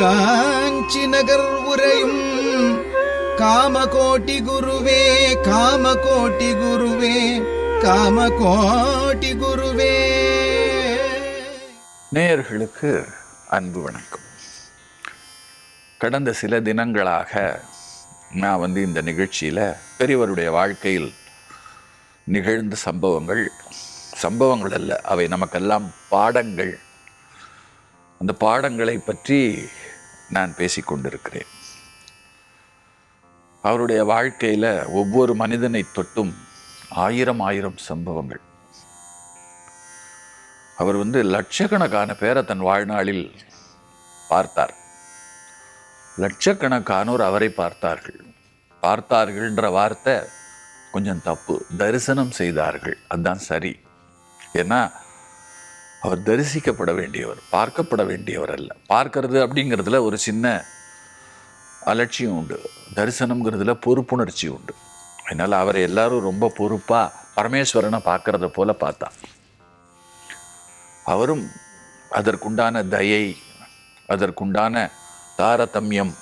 காஞ்சி நகர் உரையும் காமகோட்டி குருவே காமகோட்டி குருவே காமகோட்டி குருவே. நேயர்களுக்கு அன்பு வணக்கம். கடந்த சில தினங்களாக நான் வந்து இந்த நிகழ்ச்சியில் பெரியவருடைய வாழ்க்கையில் நிகழ்ந்த சம்பவங்கள் சம்பவங்கள் அல்ல அவை நமக்கெல்லாம் பாடங்கள். அந்த பாடங்களை பற்றி நான் பேசிக்கொண்டிருக்கிறேன். அவருடைய வாழ்க்கையில் ஒவ்வொரு மனிதனை தொட்டும் ஆயிரம் ஆயிரம் சம்பவங்கள். அவர் வந்து லட்சக்கணக்கான பேரை தன் வாழ்நாளில் பார்த்தார். லட்சக்கணக்கானோர் அவரை பார்த்தார்கள். பார்த்தார்கள்ன்ற வார்த்தை கொஞ்சம் தப்பு. தரிசனம் செய்தார்கள். அதுதான் சரி. ஏன்னா அவர் தரிசிக்கப்பட வேண்டியவர் பார்க்கப்பட வேண்டியவர் அல்ல. பார்க்கறது அப்படிங்கிறதுல ஒரு சின்ன அலட்சியம் உண்டு. தரிசனம்ங்கிறதுல பொறுப்புணர்ச்சி உண்டு. அதனால் அவரை எல்லாரும் ரொம்ப பொறுப்பாக பரமேஸ்வரனை பார்க்கறத போல பார்த்தா. அவரும் அதற்குண்டான தயை அதற்குண்டான தாரதமியம்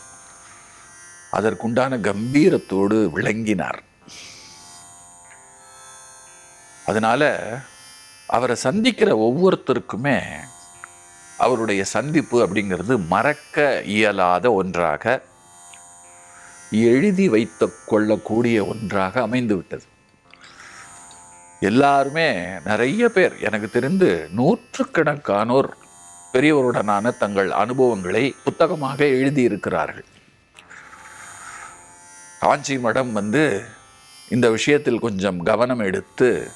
அதற்குண்டான கம்பீரத்தோடு விளங்கினார். அதனால் அவரை சந்திக்கிற ஒவ்வொருத்தருக்குமே அவருடைய சந்திப்பு அப்படிங்கிறது மறக்க இயலாத ஒன்றாக எழுதி வைத்து கொள்ளக்கூடிய ஒன்றாக அமைந்து விட்டது. எல்லாருமே நிறைய பேர் எனக்கு தெரிந்து நூற்றுக்கணக்கானோர் பெரியவருடனான தங்கள் அனுபவங்களை புத்தகமாக எழுதியிருக்கிறார்கள். காஞ்சி மடம் வந்து இந்த விஷயத்தில் கொஞ்சம் கவனம் எடுத்து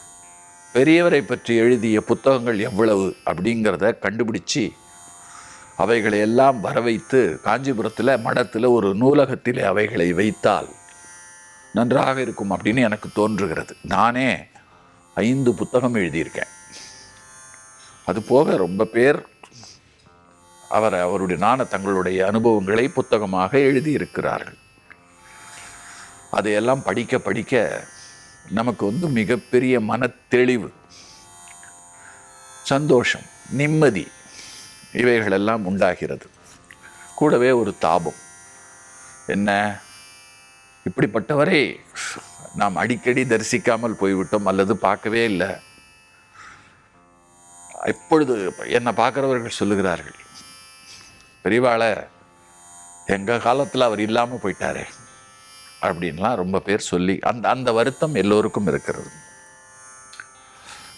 பெரியவரை பற்றி எழுதிய புத்தகங்கள் எவ்வளவு அப்படிங்கிறத கண்டுபிடிச்சு அவைகளை எல்லாம் வர வைத்து காஞ்சிபுரத்தில் மடத்தில் ஒரு நூலகத்தில் அவைகளை வைத்தால் நன்றாக இருக்கும் அப்படின்னு எனக்கு தோன்றுகிறது. நானே ஐந்து புத்தகம் எழுதியிருக்கேன். அது போக ரொம்ப பேர் அவர் அவருடைய நான தங்களுடைய அனுபவங்களை புத்தகமாக எழுதியிருக்கிறார்கள். அதையெல்லாம் படிக்க படிக்க நமக்கு வந்து மிகப்பெரிய மனத்தெளிவு சந்தோஷம் நிம்மதி இவைகளெல்லாம் உண்டாகிறது. கூடவே ஒரு தாபம். என்ன? இப்படிப்பட்டவரை நாம் அடிக்கடி தரிசிக்காமல் போய்விட்டோம் அல்லது பார்க்கவே இல்லை. இப்பொழுது என்னை பார்க்குறவர்கள் சொல்லுகிறார்கள் பெரியவாளை எங்கள் காலத்தில் அவர் இல்லாமல் போயிட்டாரே. அப்படின்லாம் ரொம்ப பேர் சொல்லி அந்த அந்த வருத்தம் எல்லோருக்கும் இருக்கிறது.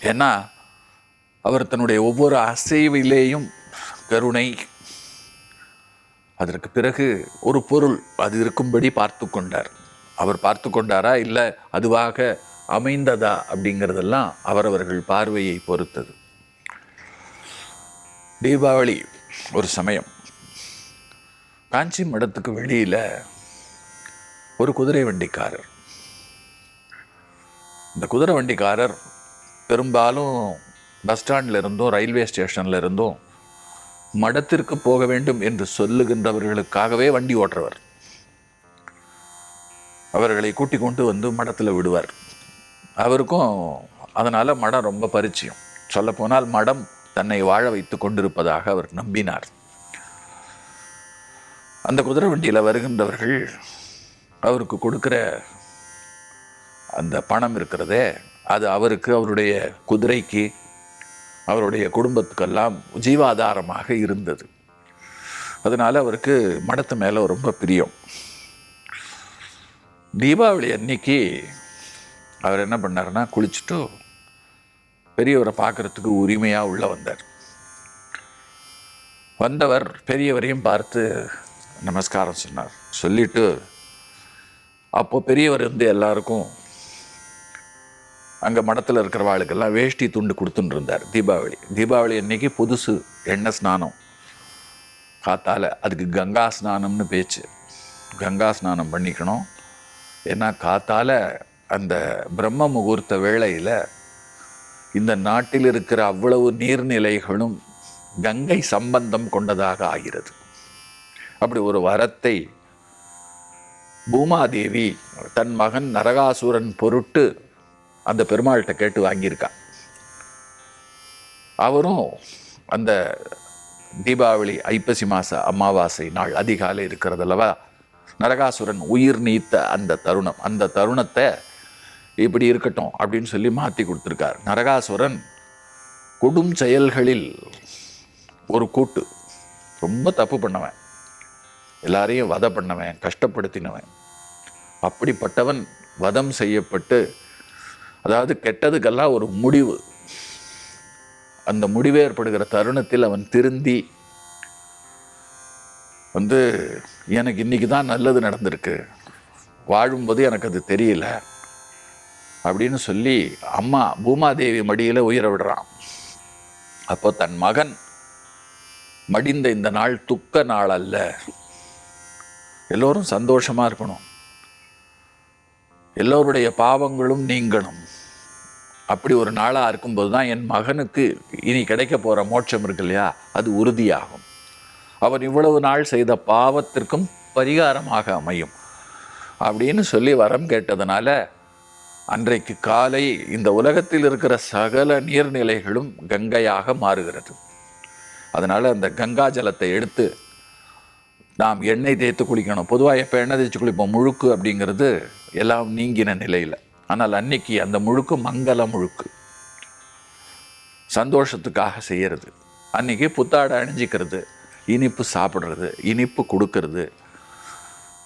ஏன்னா அவர் தன்னுடைய ஒவ்வொரு அசைவிலேயும் கருணை அதற்கு பிறகு ஒரு பொருள் அது இருக்கும்படி பார்த்து கொண்டார். அவர் பார்த்து கொண்டாரா இல்லை அதுவாக அமைந்ததா அப்படிங்கிறதெல்லாம் அவரவர்கள் பார்வையை பொறுத்தது. தீபாவளி ஒரு சமயம் காஞ்சி மடத்துக்கு வெளியில் ஒரு குதிரை வண்டிக்காரர். இந்த குதிரை வண்டிக்காரர் பெரும்பாலும் பஸ் ஸ்டாண்டில் இருந்தும் ரயில்வே ஸ்டேஷனில் இருந்தும் மடத்திற்கு போக வேண்டும் என்று சொல்லுகின்றவர்களுக்காகவே வண்டி ஓட்டுறவர். அவர்களை கூட்டி கொண்டு வந்து மடத்தில் விடுவார். அவருக்கும் அதனால் மடம் ரொம்ப பரிச்சயம். சொல்லப்போனால் மடம் தன்னை வாழ வைத்து கொண்டிருப்பதாக அவர் நம்பினார். அந்த குதிரை வண்டியில் வருகின்றவர்கள் அவருக்கு கொடுக்குற அந்த பணம் இருக்கிறதே அது அவருக்கு அவருடைய குதிரைக்கு அவருடைய குடும்பத்துக்கெல்லாம் ஜீவாதாரமாக இருந்தது. அதனால் அவருக்கு மடத்து மேலே ரொம்ப பிரியம். தீபாவளி அன்னைக்கு அவர் என்ன பண்ணாருன்னா குளிச்சுட்டு பெரியவரை பார்க்குறதுக்கு உரிமையாக உள்ளே வந்தார். வந்தவர் பெரியவரையும் பார்த்து நமஸ்காரம் சொன்னார். சொல்லிட்டு அப்போ பெரியவர் வந்து எல்லாருக்கும் அங்கே மடத்தில் இருக்கிறவாளுக்கெல்லாம் வேஷ்டி துண்டு கொடுத்துன்னு இருந்தார் தீபாவளி. தீபாவளி அன்னைக்கு புதுசு எண்ணெய் ஸ்நானம். காத்தால் அதுக்கு கங்கா ஸ்நானம்னு பேச்சு. கங்கா ஸ்நானம் பண்ணிக்கணும். ஏன்னா காத்தால் அந்த பிரம்ம முகூர்த்த வேளையில் இந்த நாட்டில் இருக்கிற அவ்வளவு நீர்நிலைகளும் கங்கை சம்பந்தம் கொண்டதாக ஆகிறது. அப்படி ஒரு வரத்தை பூமாதேவி தன் மகன் நரகாசுரன் பொருட்டு அந்த பெருமாள்கிட்ட கேட்டு வாங்கியிருக்கா. அவரும் அந்த தீபாவளி ஐப்பசி மாத அமாவாசை நாள் அதிகாலை இருக்கிறதல்லவா நரகாசுரன் உயிர் நீத்த அந்த தருணம் அந்த தருணத்தை இப்படி இருக்கட்டும் அப்படின்னு சொல்லி மாற்றி கொடுத்துருக்கார். நரகாசுரன் கொடும் செயல்களில் ஒரு கூட்டு. ரொம்ப தப்பு பண்ணவன். எல்லாரையும் வதை பண்ணவன் கஷ்டப்படுத்தினவன். அப்படிப்பட்டவன் வதம் செய்யப்பட்டு அதாவது கெட்டதுக்கெல்லாம் ஒரு முடிவு. அந்த முடிவு ஏற்படுகிற தருணத்தில் அவன் திருந்தி வந்து எனக்கு இன்னைக்கு தான் நல்லது நடந்திருக்கு. வாழும்போது எனக்கு அது தெரியல. அப்படின்னு சொல்லி அம்மா பூமாதேவி மடியில் உயிரை விடுறான். அப்போ தன் மகன் மடிந்த இந்த நாள் துக்க நாள் அல்ல. எல்லோரும் சந்தோஷமாக இருக்கணும். எல்லோருடைய பாவங்களும் நீங்கணும். அப்படி ஒரு நாளாக இருக்கும்போது தான் என் மகனுக்கு இனி கிடைக்க போகிற மோட்சம் இருக்கு இல்லையா? அது உறுதியாகும். அவன் இவ்வளவு நாள் செய்த பாவத்திற்கும் பரிகாரமாக அமையும். அப்படின்னு சொல்லி வரம் கேட்டதுனால அன்றைக்கு காலை இந்த உலகத்தில் இருக்கிற சகல நீர்நிலைகளும் கங்கையாக மாறுகிறது. அதனால் அந்த கங்கா ஜலத்தை எடுத்து நாம் எண்ணெய் தேய்த்து குளிக்கணும். பொதுவாக எப்போ எண்ணெய் தேய்ச்சி குளிப்போம்? முழுக்கு அப்படிங்கிறது எல்லாம் நீங்கின நிலையில். ஆனால் அன்னைக்கு அந்த முழுக்கு மங்கள முழுக்கு. சந்தோஷத்துக்காக செய்கிறது அன்னைக்கு புத்தாடை அணிஞ்சிக்கிறது இனிப்பு சாப்பிட்றது இனிப்பு கொடுக்கறது.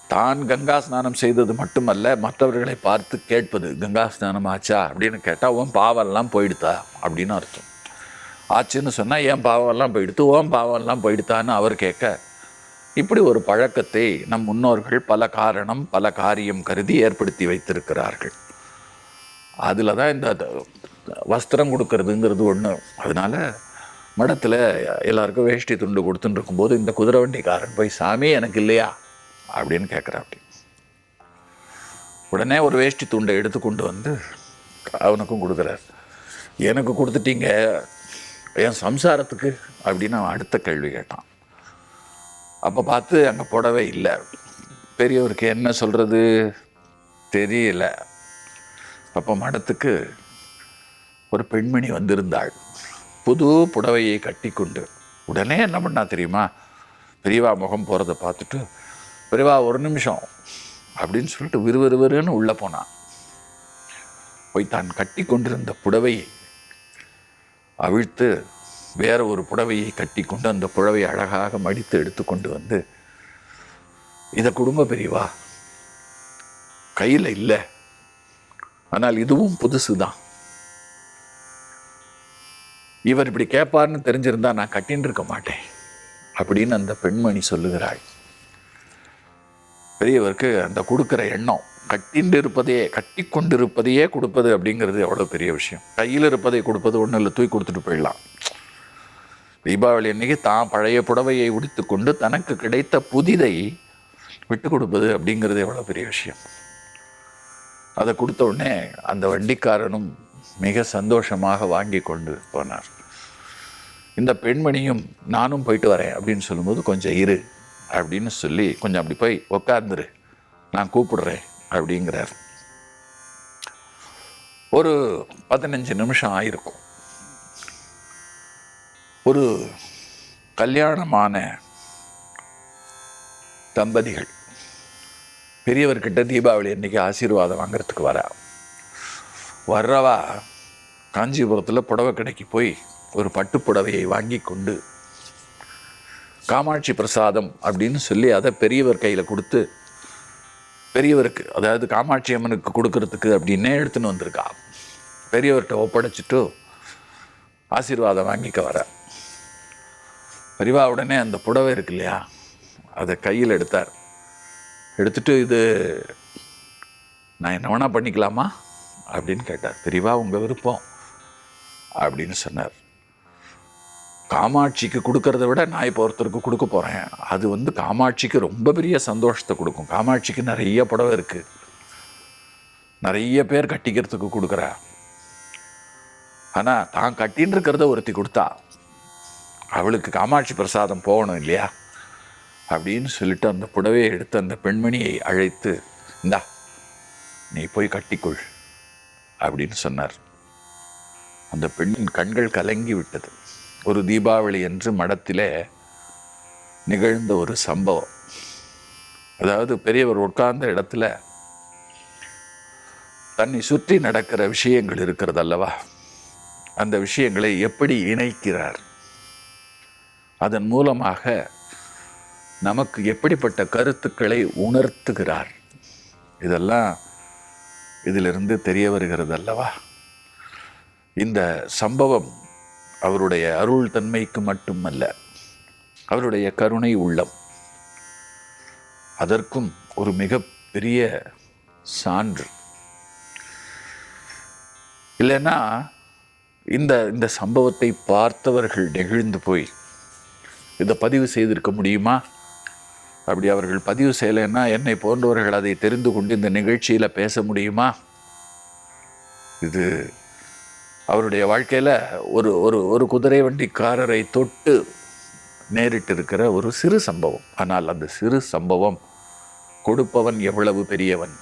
தான் கங்கா ஸ்நானம் செய்தது மட்டுமல்ல மற்றவர்களை பார்த்து கேட்பது கங்கா ஸ்நானம் ஆச்சா? அப்படின்னு கேட்டால் உன் பாவெல்லாம் போயிடுதா? அப்படின்னு அர்த்தம். ஆச்சுன்னு சொன்னால் என் பாவம்லாம் போயிடுத்து உன் பாவம்லாம் போயிடுத்தான்னு அவர் கேட்க இப்படி ஒரு பழக்கத்தை நம் முன்னோர்கள் பல காரணம் பல காரியம் கருதி ஏற்படுத்தி வைத்திருக்கிறார்கள். அதில் தான் இந்த த- வஸ்திரம் கொடுக்கறதுங்கிறது ஒன்று அதனால மடத்தில் எல்லாருக்கும் வேஷ்டி துண்டு கொடுத்துட்டு இருக்கும்போது இந்த குதிரை வண்டிக்காரன் போய் சாமி எனக்கு இல்லையா? அப்படின்னு கேட்குறாப்டி உடனே ஒரு வேஷ்டி துண்டை எடுத்து கொண்டு வந்து அவனுக்கும் கொடுக்குறார். எனக்கு கொடுத்துட்டீங்க. என் சம்சாரத்துக்கு? அப்படின்னு அவன் அடுத்த கேள்வி கேட்டான். அப்போ பார்த்து அங்கே புடவை இல்லை. பெரியவருக்கு என்ன சொல்கிறது தெரியல. அப்போ மடத்துக்கு ஒரு பெண்மணி வந்திருந்தாள். புது புடவையை கட்டி கொண்டு உடனே என்ன பண்ணா தெரியுமா? பெரியவா முகம் போகிறத பார்த்துட்டு பெரியவா ஒரு நிமிஷம். அப்படின்னு சொல்லிட்டு விறுவிறுவிறுன்னு உள்ளே போனான் போய் தான் கட்டி கொண்டிருந்த புடவையை அவிழ்த்து வேற ஒரு புடவையை கட்டி கொண்டு அந்த புடவையை அழகாக மடித்து எடுத்துக்கொண்டு வந்து இதை குடும்ப பெரியவா கையில் இல்லை. ஆனால் இதுவும் புதுசு தான் இவர் இப்படி கேட்பார்னு தெரிஞ்சிருந்தா நான் கட்டின்னு இருக்க மாட்டேன் அப்படின்னு அந்த பெண்மணி சொல்லுகிறாள். பெரியவருக்கு அந்த கொடுக்குற எண்ணம் கட்டிண்டு இருப்பதையே கட்டி கொண்டிருப்பதையே கொடுப்பது அப்படிங்கிறது எவ்வளோ பெரிய விஷயம். கையில் இருப்பதை கொடுப்பது ஒன்றும் இல்லை தூக்கி கொடுத்துட்டு போயிடலாம். தீபாவளி அன்னைக்கு தான் பழைய புடவையை உடுத்துக்கொண்டு தனக்கு கிடைத்த புதிதை விட்டு கொடுப்பது அப்படிங்கிறது எவ்வளோ பெரிய விஷயம். அதை கொடுத்த உடனே அந்த வண்டிக்காரனும் மிக சந்தோஷமாக வாங்கி கொண்டு போனார். இந்த பெண்மணியும் நானும் போயிட்டு வரேன் அப்படின்னு சொல்லும்போது கொஞ்சம் இரு அப்படின்னு சொல்லி கொஞ்சம் அப்படி போய் உக்காந்துரு. நான் கூப்பிடுறேன் அப்படிங்கிறார். ஒரு பதினஞ்சு நிமிஷம் ஆயிருக்கும். ஒரு கல்யாணமான தம்பதிகள். பெரியவர்கிட்ட தீபாவளி அன்னைக்கு ஆசீர்வாதம் வாங்குறதுக்கு வரா. வர்றவா காஞ்சிபுரத்தில் புடவை கடைக்கு போய் ஒரு பட்டு புடவையை வாங்கி கொண்டு காமாட்சி பிரசாதம் அப்படின்னு சொல்லி அதை பெரியவர் கையில் கொடுத்து பெரியவருக்கு அதாவது காமாட்சி அம்மனுக்கு கொடுக்கறதுக்கு அப்படின்னே எடுத்துன்னு வந்திருக்கா. பெரியவர்கிட்ட ஒப்படைச்சிட்டு ஆசீர்வாதம் வாங்கிக்க வரேன் பரிவா உடனே அந்த புடவை இருக்கு இல்லையா அதை கையில் எடுத்தார். எடுத்துட்டு இது நான் என்ன வேணா பண்ணிக்கலாமா? அப்படின்னு கேட்டார். பெரியவா உங்கள் விருப்பம் அப்படின்னு சொன்னார். காமாட்சிக்கு கொடுக்கறத விட நான் இப்போ ஒருத்தருக்கு கொடுக்க போகிறேன் அது வந்து காமாட்சிக்கு ரொம்ப பெரிய சந்தோஷத்தை கொடுக்கும். காமாட்சிக்கு நிறைய புடவை இருக்குது நிறைய பேர் கட்டிக்கிறதுக்கு கொடுக்குறா. ஆனால் தான் கட்டின்னு இருக்கிறத ஒருத்தி கொடுத்தா அவளுக்கு காமாட்சி பிரசாதம் போகணும் இல்லையா? அப்படின்னு சொல்லிட்டு அந்த புடவையை எடுத்து அந்த பெண்மணியை அழைத்து இந்தா நீ போய் கட்டிக்கொள் அப்படின்னு சொன்னார். அந்த பெண்ணின் கண்கள் கலங்கி விட்டது. ஒரு தீபாவளி என்று மடத்திலே நிகழ்ந்த ஒரு சம்பவம். அதாவது பெரியவர் உட்கார்ந்த இடத்துல தன்னை சுற்றி நடக்கிற விஷயங்கள் இருக்கிறது அல்லவா அந்த விஷயங்களை எப்படி இணைக்கிறார்? அதன் மூலமாக நமக்கு எப்படிப்பட்ட கருத்துக்களை உணர்த்துகிறார்? இதெல்லாம் இதிலிருந்து தெரிய வருகிறது அல்லவா? இந்த சம்பவம் அவருடைய அருள் தன்மைக்கு மட்டுமல்ல அவருடைய கருணை உள்ளம். அதற்கும் ஒரு மிகப்பெரிய சான்று. இல்லைன்னா இந்த இந்த சம்பவத்தை பார்த்தவர்கள் நெகிழ்ந்து போய் இதை பதிவு செய்திருக்க முடியுமா? அப்படி அவர்கள் பதிவு செய்யலைன்னா என்னை போன்றவர்கள் அதை தெரிந்து கொண்டு இந்த நிகழ்ச்சியில் பேச முடியுமா? இது அவருடைய வாழ்க்கையில் ஒரு ஒரு ஒரு குதிரை வண்டிக்காரரை தொட்டு நேரிட்டு இருக்கிற ஒரு சிறு சம்பவம். ஆனால் அந்த சிறு சம்பவம் கொடுப்பவன் எவ்வளவு பெரியவன்?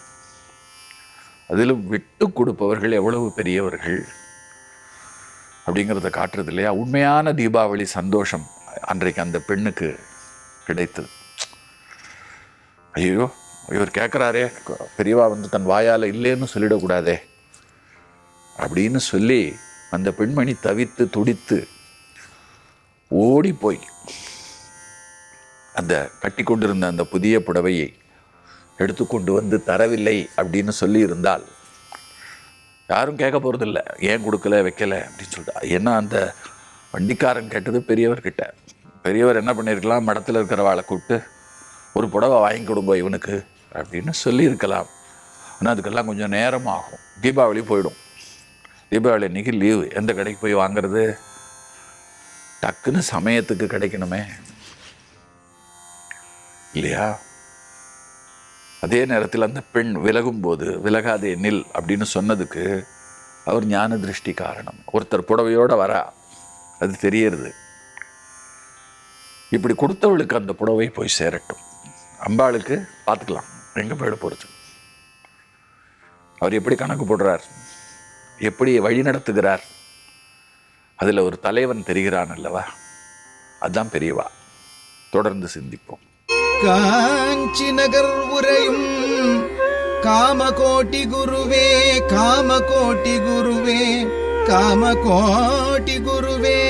அதிலும் விட்டு கொடுப்பவர்கள் எவ்வளவு பெரியவர்கள்? அப்படிங்கிறத காட்டுறது இல்லையா? உண்மையான தீபாவளி சந்தோஷம். அன்றைக்கு அந்த பெண்ணுக்கு கிடைத்தது. ஐயோ இவர் கேட்குறாரே பெரியவா வந்து தன் வாயால் இல்லைன்னு சொல்லிடக்கூடாதே அப்படின்னு சொல்லி அந்த பெண்மணி தவித்து துடித்து ஓடி போய் அந்த கட்டி கொண்டிருந்த அந்த புதிய புடவையை எடுத்துக்கொண்டு வந்து தரவில்லை அப்படின்னு சொல்லி இருந்தால் யாரும் கேட்க போகிறதில்ல ஏன் கொடுக்கல வைக்கல அப்படின்னு சொல்லிட்டு ஏன்னா அந்த வண்டிக்காரன் கேட்டது பெரியவர்கிட்ட. பெரியவர் என்ன பண்ணியிருக்கலாம் மடத்தில் இருக்கிறவாளை கூப்பிட்டு ஒரு புடவை வாங்கி கொடுங்க இவனுக்கு அப்படின்னு சொல்லியிருக்கலாம். ஆனால் அதுக்கெல்லாம் கொஞ்சம் நேரம் ஆகும். தீபாவளி போயிடும். தீபாவளி அன்றைக்கி லீவு. எந்த கடைக்கு போய் வாங்குறது? டக்குன்னு சமயத்துக்கு கிடைக்கணுமே. இல்லையா? அதே நேரத்தில் அந்த பெண் விலகும்போது விலகாதே நில் அப்படின்னு சொன்னதுக்கு அவர் ஞான திருஷ்டி காரணம். ஒருத்தர் புடவையோட வரா. அது தெரியறது. இப்படி கொடுத்தவளுக்கு அந்த புடவை போய் சேரட்டும். அம்பாளுக்கு பார்த்துக்கலாம் எங்கே போயிட போகிறது அவர் எப்படி கணக்கு போடுறார்? எப்படி வழி நடத்துகிறார்? அதில் ஒரு தலைவன் தெரிகிறான் அல்லவா? அதுதான் பெரியவா. தொடர்ந்து சிந்திப்போம். காஞ்சி நகர் உரையும் காமகோட்டி குருவே காமகோட்டி குருவே காமகோட்டி குருவே.